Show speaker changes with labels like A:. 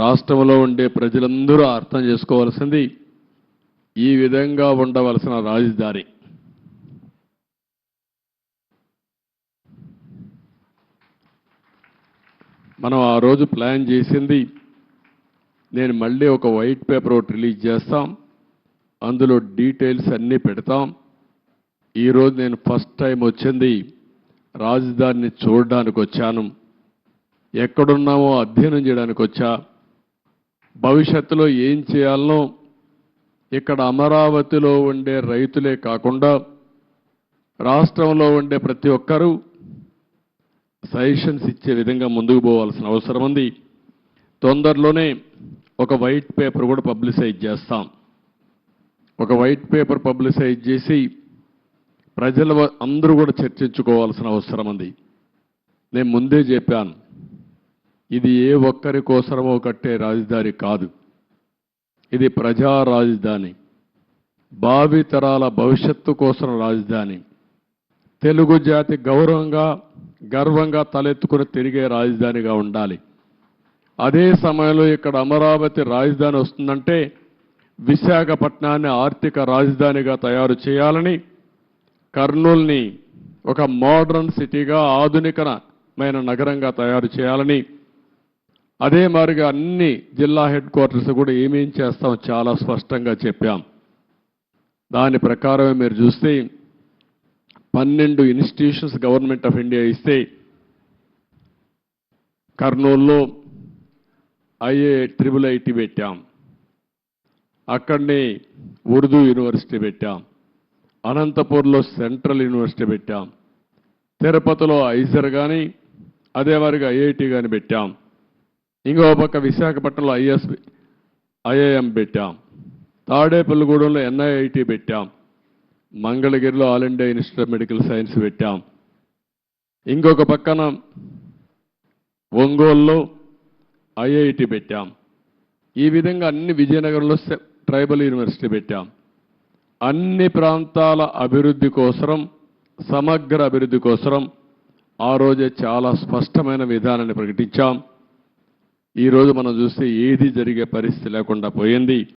A: రాష్ట్రంలో ఉండే ప్రజలందరూ అర్థం చేసుకోవాల్సింది ఈ విధంగా ఉండవలసిన రాజధాని. మనం ఆ రోజు ప్లాన్ చేసింది నేను మళ్ళీ ఒక వైట్ పేపర్ ఒకటి రిలీజ్ చేస్తాం అందులో డీటెయిల్స్ అన్నీ పెడతాం. ఈరోజు నేను ఫస్ట్ టైం వచ్చింది రాజధానిని చూడడానికి వచ్చాను. ఎక్కడున్నామో అధ్యయనం చేయడానికి వచ్చా భవిష్యత్తులో ఏం చేయాలనో ఇక్కడ అమరావతిలో ఉండే రైతులే కాకుండా రాష్ట్రంలో ఉండే ప్రతి ఒక్కరూ సజెషన్స్ ఇచ్చే విధంగా ముందుకు పోవాల్సిన అవసరం ఉంది. తొందరలోనే ఒక వైట్ పేపర్ కూడా పబ్లిసైజ్ చేస్తాం. ఒక వైట్ పేపర్ పబ్లిసైజ్ చేసి ప్రజల అందరూ కూడా చర్చించుకోవాల్సిన అవసరం ఉంది. నేను ముందే చెప్పాను ఇది ఏ ఒక్కరి కోసమో కట్టే రాజధాని కాదు. ఇది ప్రజా రాజధాని. భావితరాల భవిష్యత్తు కోసం రాజధాని. తెలుగు జాతి గౌరవంగా గర్వంగా తలెత్తుకుని తిరిగే రాజధానిగా ఉండాలి. అదే సమయంలో ఇక్కడ అమరావతి రాజధాని వస్తుందంటే విశాఖపట్నాన్ని ఆర్థిక రాజధానిగా తయారు చేయాలని కర్నూల్ని ఒక మోడర్న్ సిటీగా ఆధునికమైన నగరంగా తయారు చేయాలని అదే మాదిరిగా అన్ని జిల్లా హెడ్ క్వార్టర్స్ కూడా ఏమేం చేస్తాం చాలా స్పష్టంగా చెప్పాం. దాని ప్రకారమే మీరు చూస్తే పన్నెండు ఇన్స్టిట్యూషన్స్ గవర్నమెంట్ ఆఫ్ ఇండియా ఇస్తే కర్నూలులో ఐఏ ట్రిపుల్ ఐటీ పెట్టాం. అక్కడనే ఉర్దూ యూనివర్సిటీ పెట్టాం. అనంతపూర్లో సెంట్రల్ యూనివర్సిటీ పెట్టాం. తిరుపతిలో ఐజర్ కానీ అదే వారికి ఐఐటి కానీ పెట్టాం. ఇంకో పక్క విశాఖపట్నంలో ఐఎస్ ఐఐఎం పెట్టాం. తాడేపల్లిగూడెంలో ఎన్ఐఐటి పెట్టాం. మంగళగిరిలో All India Institute of Medical Science పెట్టాం. ఇంకొక పక్కన ఒంగోలులో ఐఐటి పెట్టాం. ఈ విధంగా అన్ని విజయనగరంలో ట్రైబల్ యూనివర్సిటీ పెట్టాం. అన్ని ప్రాంతాల అభివృద్ధి కోసరం సమగ్ర అభివృద్ధి కోసరం ఆ రోజే చాలా స్పష్టమైన విధానాన్ని ప్రకటించాం. ఈరోజు మనం చూస్తే ఏది జరిగే పరిస్థితి లేకుండా పోయింది.